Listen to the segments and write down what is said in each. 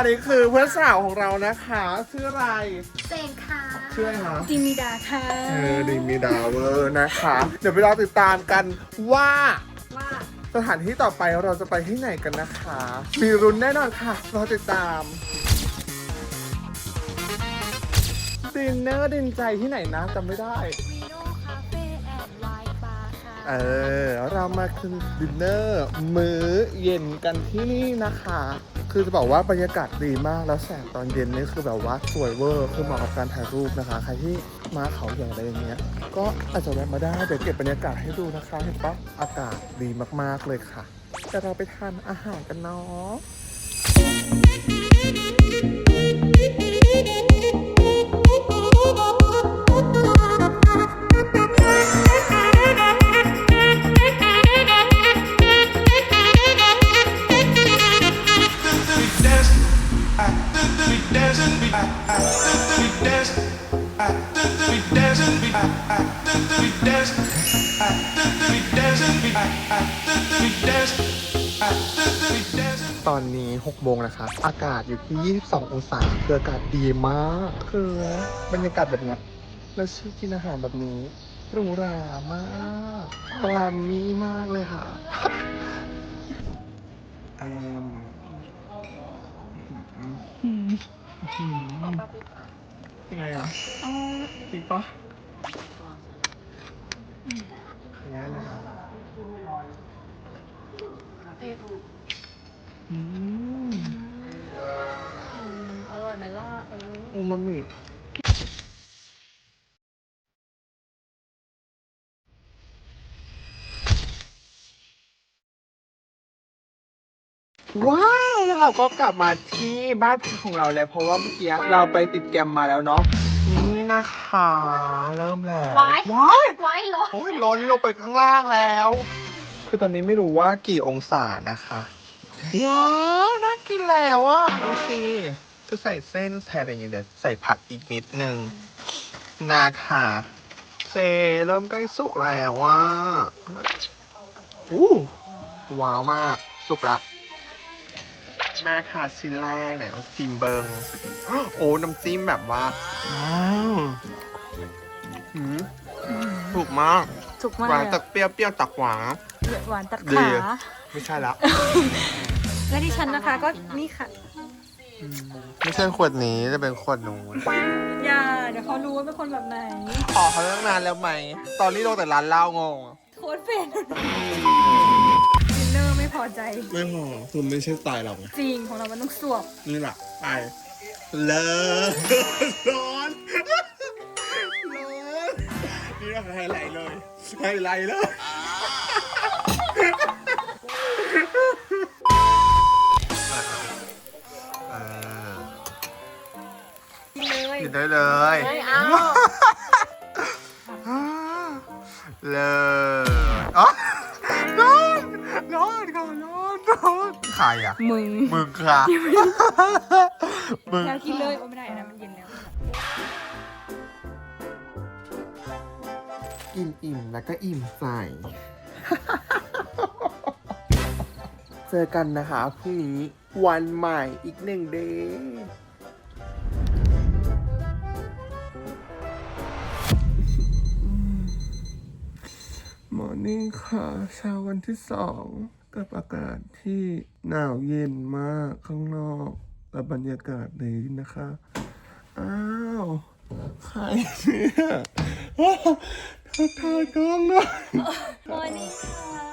อันนี้คือเพื่อนสาวของเรานะคะชื่ออะไรเซนค่ะชื่ออะไรคะจิมิดาค่ะเออดีมีดาวเวอร์นะคะ เดี๋ยวไปรอติดตามกันว่าว่าสถานที่ต่อไปเราจะไปที่ไหนกันนะคะ มีรุนแน่นอนค่ะรอติดตามดินเนอร์ดินใจที่ไหนนะจำไม่ได้ วีโน่คาเฟ่แอนด์ไวน์บาร์ค่ะเออ เรามาคือดินเนอร์มื้อเย็นกันที่นี่นะคะ คือจะบอกว่าบรรยากาศดีมาก แล้วแสงตอนเย็นนี่คือแบบว่าสวยเวอร์คือเหมาะกับการถ่ายรูปนะคะ ใครที่มาเขาใหญ่อะไรอย่างเงี้ย ก็อาจจะแวะมาได้เดี๋ยวเก็บบรรยากาศให้ดูนะคะ เห็นปะอากาศดีมากๆเลยค่ะ แต่เราไปทานอาหารกันเนาะ ตอนนี้ 6 โมงนะคะ อากาศอยู่ที่ 22 องศาคืออากาศดีมาก คือบรรยากาศแบบเนี้ยแล้วชื่อกินอาหารแบบนี้หรูหรามากกลามีมากเลยค่ะอืม ยังไงอะจริงปะอย่างนี้เลยครับอืมอร่อยไหมล่ะเอออูมามิ ว้าวแล้วเราก็กลับมาที่บ้านพักของเราแล้วเพราะว่าเมื่อกี้เราไปติดแกรมมาแล้วเนาะนี่นะคะเริ่มแล้วไว้ว้ายไว้เหรอโอ้ยล้นลงไปข้างล่างแล้ว คือตอนนี้ไม่รู้ว่ากี่องศานะคะว้าวน่ากินแล้วอะโอเคจะใส่เส้นแทนอะไรอย่างเงี้ยเดี๋ยวใส่ผักอีกนิดนึงนะคะเซเริ่มใกล้สุกแล้วว่าอู้ว้าวมาก สุกละ มาค่ะชิ้นแรกไหนเอาชิมเบิงโอ้น้ำจิ้มแบบว่าว้าวอืมถูกมากถูกมากหวานตักเปรี้ยวเปรี้ยวตักหวานหวานตัดดีขาไม่ใช่แล้วและที่ฉันนะคะก็นี่ค่ะ ไม่ใช่ขวดนี้จะเป็นขวดนู้นอย่าเดี๋ยวเขารู้ว่าเป็นคนแบบไหนขอเขาตั้งนานแล้วไหม ตอนนี้ลงแต่ร้านเหล้างงโค้ดเป็นดินเนอร์ไม่ พอใจ ไม่พอคือไม่ใช่สไตล์เราไงจริงของเรามันต้องสวบนี่แหละไปเลิศร้อนร้อนนี่เราไฮไลท์เลยไฮไลท์เลยกินเลยกินได้เลยเอาเลย ใครอะ มึงมึงค่ะมึงอยากกินเลยโอ้ไม่ได้นะมันเย็นแล้วอิ่มอิ่มแล้วก็อิ่มใส่เจอกันนะคะพรุ่งนี้วันใหม่อีกหนึ่งเดย์มอร์นิ่งค่ะเช้าวันที่สอง กับอากาศที่หนาวเย็นมากข้างนอกและบรรยากาศดีนะคะ อ้าวใครเนี่ยทักทายกล้องหน่อยมอร์นิ่งค่ะ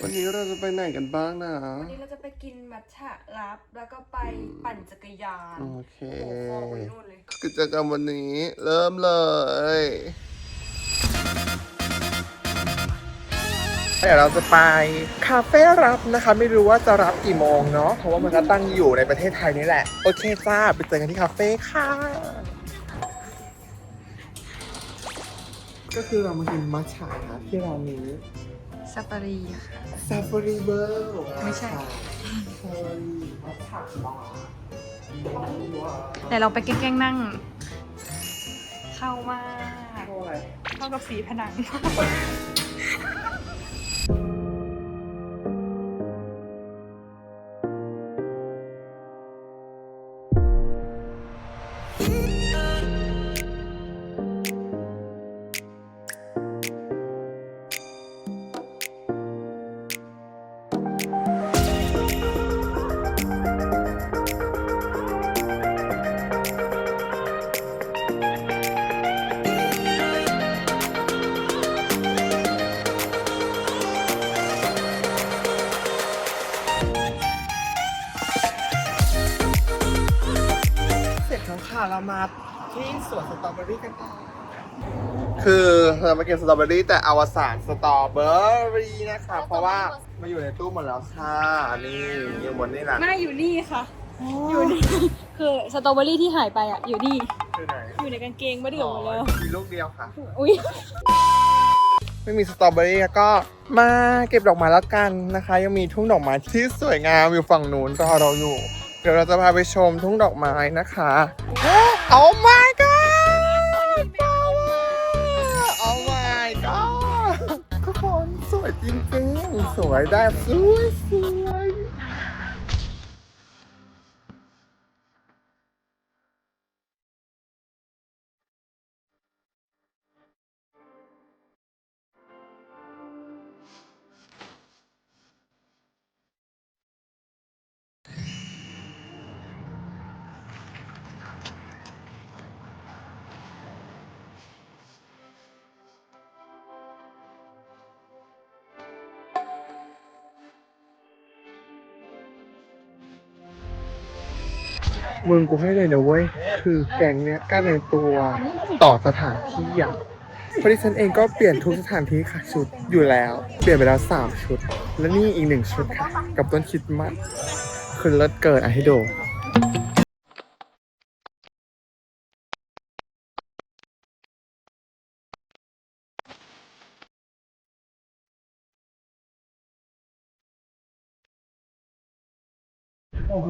วันนี้เราจะไปไหนกันบ้างนะ วันนี้เราจะไปกินมัทฉะลับแล้วก็ไปปั่นจักรยานโอเคโอ้โหคอไปนู่นเลยกิจกรรมวันนี้เริ่มเลย เดี๋ยวเราจะไปคาเฟ่รับนะคะ ไม่รู้ว่าจะรับกี่โมงเนาะเพราะว่ามันก็ตั้งอยู่ในประเทศไทยนี่แหละ โอเคจ้าไปเจอกันที่คาเฟ่ค่ะ ก็คือเรามากินมัทฉะนะที่ร้านนี้ซาฟารีค่ะ ซาฟารีเบอร์ไม่ใช่ ซาฟารีมัทฉะบาร์แต่เราไปแกล้งๆนั่ง เข้ามาเท่าไหร่เข้ากับสีผนัง เรามาที่สวนสตรอเบอรี่กันต่อคือเรามากินสตรอเบอรี่แต่อวสานสตรอเบอรี่นะคะ เพราะว่ามาอยู่ในตู้หมดแล้วค่ะนี่อยู่บนนี่แหละไม่อยู่นี่ค่ะ อยู่นี่ คือสตรอเบอรี่ที่หายไปอะ อยู่นี่คือไหนอยู่ในกางเกงมาเดือดหมดแล้วมีลูกเดียวค่ะ อุ้ยไม่มีสตรอเบอรี่ก็มาเก็บดอกไม้แล้วกันนะคะ ยังมีทุ่งดอกไม้ที่สวยงามอยู่ฝั่งนู้นรอเราอยู่ เดี๋ยวเราจะพาไปชมทุ่งดอกไม้นะคะ โอ้ my god โอ้ my god ทุกคนสวยจริงๆ สวยได้สวยสวย มึงกูให้เลยนะเว้ย คือแกงเนี้ยกล้าในตัวต่อสถานที่อะเพราะดิฉันเองก็เปลี่ยนทุกสถานที่ค่ะชุดอยู่แล้ว เปลี่ยนไปแล้วสามชุด และนี่อีกหนึ่งชุดค่ะ กับต้นคิดมัดคือเลิศเกิดอะให้ดู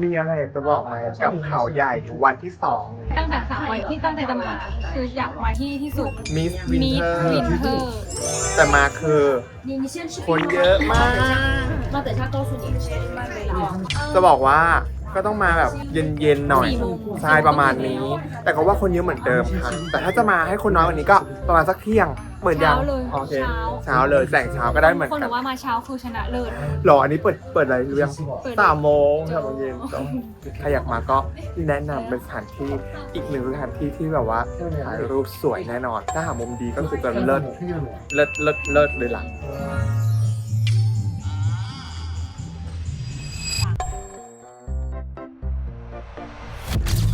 มีอะไรจะบอกไหมกับเขาใหญ่วันที่สองตั้งแต่สามวันที่ตั้งใจจะมาคืออยากมาที่ที่สุดมิสวินเทอร์แต่มาคือคนเยอะมากจะบอกว่าก็ต้องมาแบบเย็นๆหน่อยทรายประมาณนี้ แต่ก็ว่าคนเยอะเหมือนเดิมค่ะแต่ถ้าจะมาให้คนน้อยกว่านี้ก็ประมาณสักเที่ยง เปิดยัเช้างเลยโอเคเช้า เช้าเลยแต่งเช้าก็ได้เหมือนคนบกัอนกว่ามาเช้าคือชนะเลิศ หรออันนี้เปิดเปิดอะไรหรือยังเปิด สามโมงสามโมงเย็นจบใครอยากมาก็แนะนำเป็นสถานที่อีกหนึ่งสถานที่ที่แบบว่าถ่ายรูปสวยแน่นอน ถ้าหามุมดีก็คือจะเลิศเลิศเลิศเลิศเลยล่ะ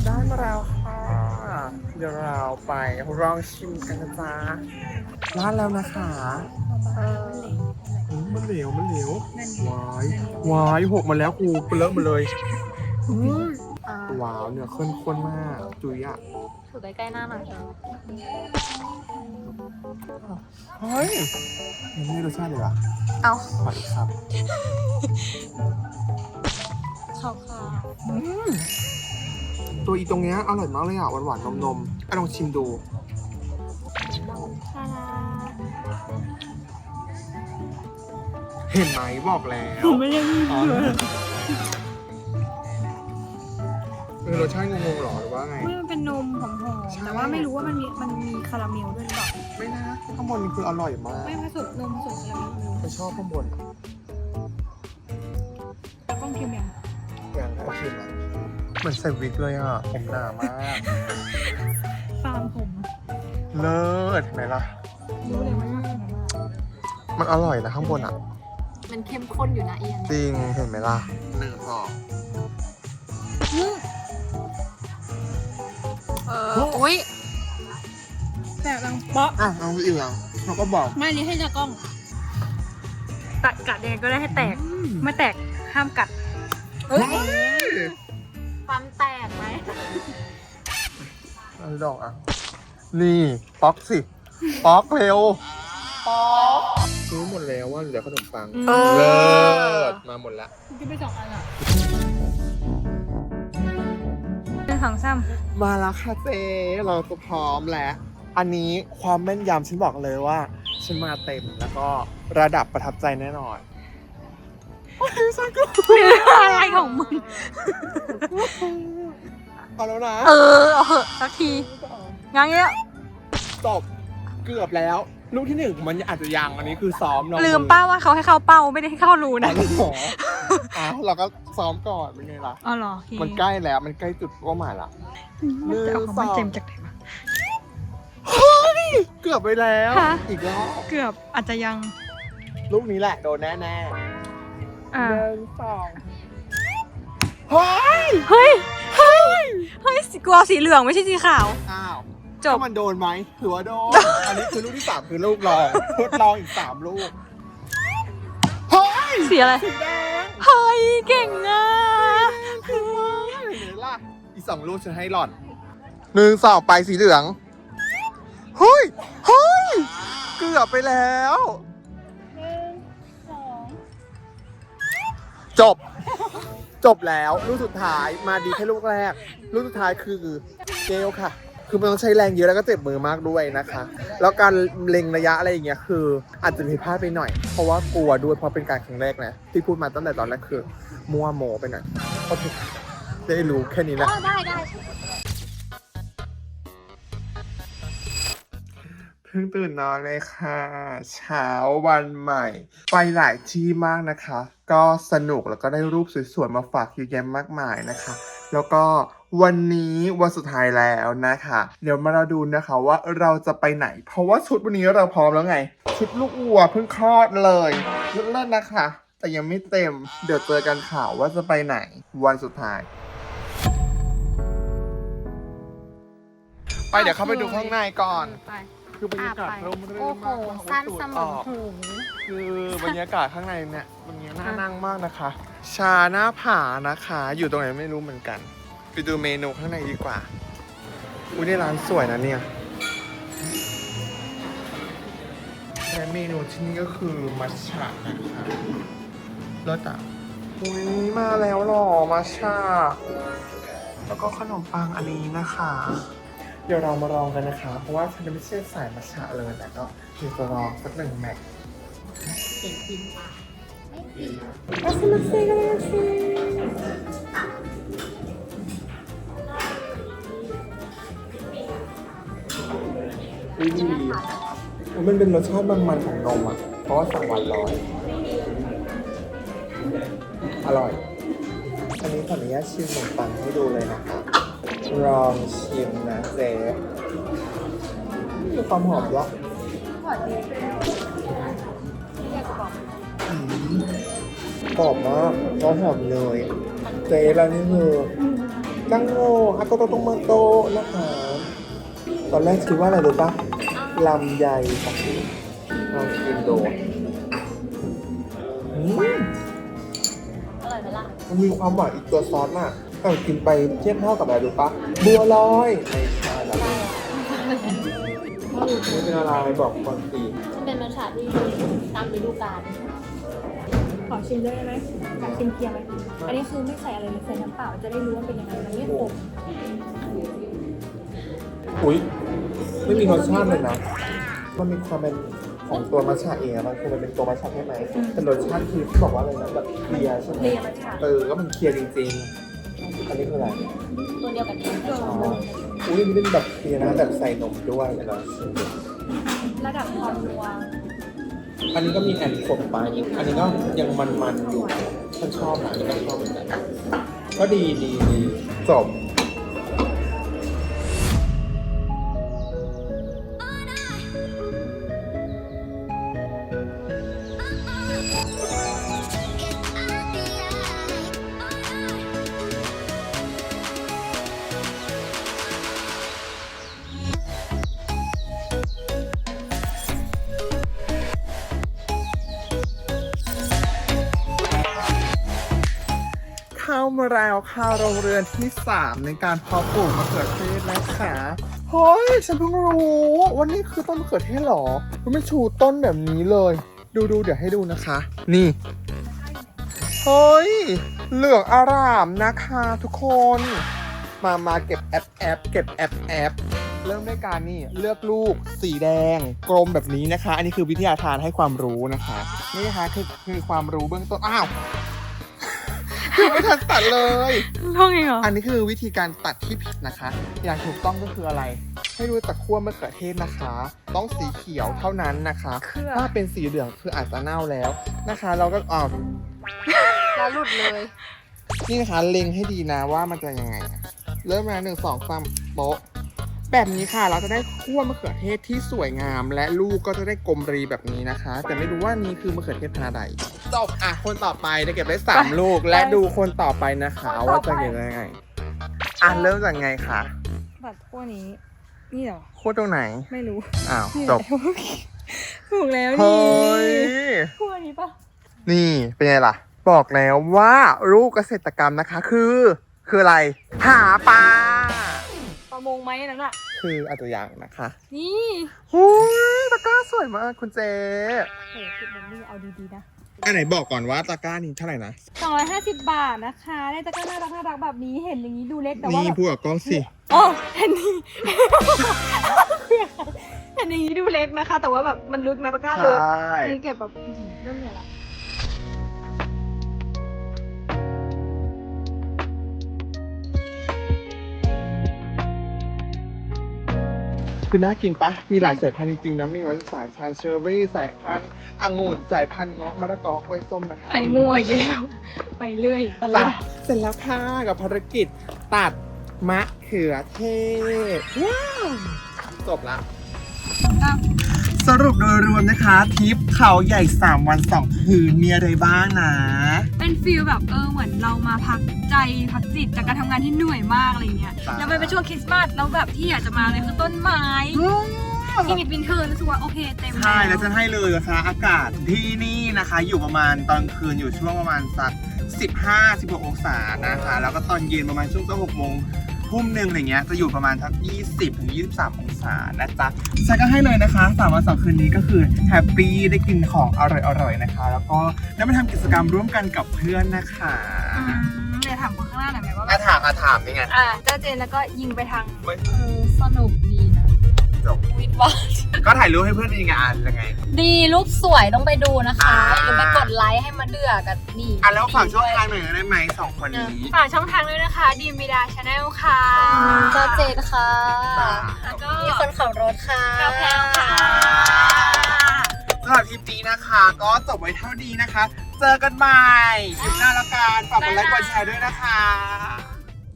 ได้มาแล้วค่ะ เดี๋ยวเราไปลองชิมกันนะจ๊ะร้านแล้วนะคะอืมมันเหลวมันเหลววายวายหกมาแล้วครูเปเลอะมาเลยอืมว้าวเนื้อข้นข้นมาก จุยอะถือใกล้ๆหน้าหน่อยเฮ้ยมันไม่ได้รสชาติเลยว่ะเอาขออีกครับขอบค่ะอืม ตัวอีตรงเนี้ยอร่อยมากเลยอะ หวานหวานนมนมๆอะลองชิมดูคาราเห็นไหมบอกแล้วไม่ได้อ๋อเออรสชาติงงๆหรอหรือว่าไงไม่มันเป็นนมหอมใช่ ๆแต่ว่าไม่รู้ว่ามันมีมันมีคาราเมลด้วยหรือเปล่าไม่นะข้างบนคืออร่อยมากไม่ผสมนมผสมคาราเมลไปชอบข้างบนแต่ เหมือนใส่วิกเลยอะ ผมหนามาก ฟาร์มผม เลิศเห็นไหมล่ะ รู้เลยว่าน่ากินมากมันอร่อยนะข้างบนอะ มันเข้มข้นอยู่นะเอียนจริงเห็นไหมล่ะหนึ่งสองเอออุ้ยแต่ดังเป๊ะอะเอาอีกอย่างเขาก็บอกไม่อันนี้ให้จากกล้อง ตัดกัดยังไงก็ได้ให้แตก ไม่แตกห้ามกัด เฮ้ย อาดอกอะ นี่ป๊อกสิ ป๊อกเร็ว ป๊อก ซื้อหมดแล้วว่าเหลือขนมปัง เออ เลิศมาหมดแล้วกินไปสองอันอะเป็นสองซ้มาแล้วค่ะเจ๊เราก็พร้อมแล้ว อันนี้ความแม่นยำฉันบอกเลยว่า ฉันมาเต็มแล้วก็ระดับประทับใจแน่นอนโอ้ยฉันก็ำอะไรของมึง เอาแล้วนะ เออเอาเหอะสักทีงั้นเงี้ยจบเกือบแล้ว ลูกที่หนึ่งมันอาจจะยังอันนี้คือซ้อมเนาะลืมป้าว่าเขาให้เข้าเป้าไม่ได้ให้เข้ารูนะนะหมออะเราก็ซ้อมก่อนเป็นไงล่ะ อ๋อเหรอโอเคมันใกล้แล้วมันใกล้จุดเป้าหมายละมันจะเอาของมันเต็มจากไหนวะเกือบไปแล้วฮะอีกรอบเกือบอาจจะยังลูกนี้แหละโดนแน่แน่อ่าหนึ่งสองเฮ้ยเฮ้ยเฮ้ย เฮ้ยกลัวสีเหลืองไม่ใช่สีขาว อ้าวจบ แล้วมันโดนไหมถือว่าโดน อันนี้คือลูกที่สามคือลูกรองทดลองอีกสามลูก เฮ้ยสีอะไร สีแดงเฮ้ย เก่งอะคือว่าเห็นล่ะ อีกสองลูกฉันให้หล่อนหนึ่งสองไปสีเหลืองเฮ้ยเฮ้ยเกือบไปแล้ว จบ จบแล้วลูกสุดท้ายมาดีแค่ลูกแรกลูกสุดท้ายคือเกลค่ะ คือมันต้องใช้แรงเยอะแล้วก็เจ็บมือมากด้วยนะคะ แล้วการเล็งระยะอะไรอย่างเงี้ยคือ อาจจะผิดพลาดไปหน่อย เพราะว่ากลัวด้วยเพราะเป็นการครั้งแรกนะที่พูดมาตั้งแต่ตอนแรกคือ มัวโมไปหน่อยโอเคได้รู้แค่นี้แหละได้ได้ เพิ่งตื่นนอนเลยค่ะ เช้าวันใหม่ ไปหลายที่มากนะคะ ก็สนุกแล้วก็ได้รูปสวยๆมาฝากเยอะแยะมากมายนะคะ แล้วก็วันนี้วันสุดท้ายแล้วนะคะ เดี๋ยวมาเราดูนะคะว่าเราจะไปไหน เพราะว่าชุดวันนี้เราพร้อมแล้วไง ชุดลูกวัวเพิ่งคลอดเลยชุดเลิศนะคะ แต่ยังไม่เต็ม เดี๋ยวเจอกันข่าวว่าจะไปไหนวันสุดท้ายไปเดี๋ยวเข้าไปดูข้างในก่อน ไป คือบรรยากาศอะไปร่มรื่นโอ้โห มากสั้นเสมออหูคือบรรยากาศข้างในเนี่ยมันนี้น่านั่งมากนะคะ ชาหน้าผานะคะ อยู่ตรงไหนไม่รู้เหมือนกัน ไปดูเมนูข้างในดีกว่า อุ้ยในร้านสวยนะเนี่ยและเมนูที่นี่ก็คือมัชฉะนะคะรสอะอุ้ยมาแล้วหรอมัชฉะแล้วก็ขนมปังอันนี้นะคะ เดี๋ยวเรามาลองกันนะคะ เพราะว่าฉันไม่ใช่สายมัชฉะเลยแต่ก็เดี๋ยวจะลองสักหนึ่งแม็กเห็นพิมพ์ปะอุ้ยดีอุ๊ยมันเป็นรสชาติมันๆของนมอะ เพราะว่าสั่งวันร้อย อร่อย อันนี้ขออนุญาตชิมขนมปังให้ดูเลยนะคะ ลองชิมนะเจ๊มีความหอมวะอืมกรอบมากแล้วหอมเลยเจ๊แล้วนี่คือกังโง่อาโกโตโตมาโตนะคะตอนแรกคิดว่าอะไรรู้ปะลำไยกับลองชิมดูอืมอร่อยไหมล่ะมันมีความหวานอีกตัวซอสน่ะ แต่กินไปเทียบเท่ากับอะไรรู้ปะบัวลอยไม่ใช่หรอกไม่เป็นอะไรบอกคนตีมันเป็นมัทฉะที่ตามฤดูกาลขอชิมด้วยได้ไหมอยากชิมเคียวไหมอันนี้คือไม่ใส่อะไรเลยใส่น้ำเปล่าจะได้รู้ว่าเป็นยังไงมันไม่ขมอุ้ยไม่มีรสชาติเลยนะ มันมีความเป็นของตัวมัชชาเองอะมันคือมันเป็นตัวมัชชาใช่ไหมแต่รสชาติคือที่บอกว่าอะไรนะแบบเคลียร์ใช่ไหมเรียมันฉาเออก็มันเคลียร์จริงๆ อันนี้คืออะไรตัวเดียวกันเองอ๋ออุ้ยนี่เป็นแบบเคลียร์นะแบบใส่นมด้วยเดี๋ยวเราชิมดูระดับความนัวอันนี้ก็มีแอนขมไป อันนี้ก็ยังมันๆอยู่ฉันชอบนะอันนี้ก็ชอบเหมือนกันก็ดีดีดีจบ เข้ามาแล้วค่ะโรงเรือนที่ 3 ในการเพาะปลูกมะเขือเทศนะคะเฮ้ยฉันเพิ่งรู้ว่านี่คือต้นมะเขือเทศหรอมันไม่ชูต้นแบบนี้เลย ดูดูเดี๋ยวให้ดูนะคะ นี่เฮ้ยเหลืองอารามนะคะทุกคน มามาเก็บแอปแอปเก็บแอปแอปเริ่มด้วยการนี่เลือกลูกสีแดง กลมแบบนี้นะคะ อันนี้คือวิทยาทานให้ความรู้นะคะ นี่นะคะคือคือความรู้เบื้องต้นอ้าว คือไม่ทันตัดเลย ท่องเองเหรอ อันนี้คือวิธีการตัดที่ผิดนะคะ อย่างถูกต้องก็คืออะไร ให้ดูตะคั่วมะเขือเทศนะคะ ต้องสีเขียวเท่านั้นนะคะเครือถ้าเป็นสีเหลืองคืออาจจะเน่าแล้วนะคะ เราก็อ่าแล้วหลุดเลยนี่นะคะเล็งให้ดีนะว่ามันจะยังไงอะเริ่มมาหนึ่งสองสามโป๊ะแบบนี้ค่ะ เราจะได้คั่วมะเขือเทศที่สวยงาม และลูกก็จะได้กลมรีแบบนี้นะคะ แต่ไม่รู้ว่านี่คือมะเขือเทศพันธุ์ใด จบอะคนต่อไปได้เก็บได้สามลูก และดูคนต่อไปนะคะ ว่าจะเก็บยังไง อะเริ่มจากไงคะบัตรพวกนี้ นี่เหรอโคตรตรงไหน ไม่รู้ อ้าวนี่จบ ถูกแล้วเฮ้นี่ยพวกนี้ปะนี่เป็นไงล่ะ บอกแล้วว่าลูกเกษตรกรรมนะคะ คือ คืออะไร หาปลาประมงไหมนั่นอะคืออาตัวอย่างนะคะ นี่หูยตะกร้าสวยมากคุณเจโหคิดมันนี่เอาดีๆนะ อันไหนบอกก่อนว่าตะกร้านี้เท่าไหร่นะ250 บาทนะคะได้ตะกร้าน่ารักน่ารักแบบนี้เห็นอย่างนี้ดูเล็กแต่ว่านี่แบบพูดกับกล้องสิโอ้เห็นนี่ เห็นอย่างนี้ดูเล็กนะคะ แต่ว่าแบบมันลึกนะตะกร้าใชลึก่นี่เก็บแบบอื้อหือเรื่องเนี่ยละ คือน่ากินปะมีหลายสายพันธุ์จริงๆนะมีทั้งสายพันธุ์เชอร์รี่สายพันธุ์องุ่นสายพันธุ์เงาะมะละกอกล้วยส้มนะคะไปมั่วอีกแล้วไปเรื่อยตลจ้ะอดเสร็จแล้วค่ะกับภารกิจตัดมะเขือเทศว้าวจบละ สรุปโดยรวมนะคะทริปเขาใหญ่ 3 วัน 2 คืนมีอะไรบ้างนะ เป็นฟิลแบบเออเหมือนเรามาพักใจพักจิตจากการทำงานที่เหนื่อยมากอะไรเงี้ยจ้ะ แล้วมันเป็นช่วงคริสต์มาสแล้วแบบที่อยากจะมาเลยคือต้นไม้ที่มิดวินเทอร์รู้สึกว่าโอเคเต็มใช่แล้วจะให้เลยนะคะ อากาศที่นี่นะคะ อยู่ประมาณตอนคืนอยู่ช่วงประมาณสัก 15 16 องศานะคะ แล้วก็ตอนเย็นประมาณช่วงสัก6โมง ทุ่มหนึ่งอะไรเงี้ยจะอยู่ประมาณทัก 20ถึง23 องศานะจ๊ะฉันก็ให้เลยนะคะสามวันสองคืนนี้ก็คือแฮปปี้ได้กินของอร่อยๆนะคะ แล้วก็ได้มาทำกิจกรรมร่วมกันกับเพื่อนนะคะอืมเดี๋ยวถามคนข้างหน้าหน่อยไหมว่าแบอาบถามอาถามนี่ไง อ่าเจ้าเจนแล้วก็ยิงไปทางเว้ยเออสนุกดีนะ จบ วิดว่าก็ถ่ายรูปให้เพื่อนยังไงอ่านยังไงดีรูปสวยต้องไปดูนะคะอ่าหรือไปกดไลค์ให้มาเดือกันนี่อะแล้วฝากช่องทางหน่อยได้ไหมสองคนนี้ฝากช่องทางด้วยนะคะดีมิดาชาแนลค่ะเจ้าเจนค่ะจ้าแล้วก็มีคนขับรถค่ะกาแฟค่ะสำหรับทริปนี้นะคะ ก็จบไว้เท่านี้นะคะ เจอกันใหม่คลิปหน้าละกันฝากกดไลค์กดแชร์ด้วยนะคะ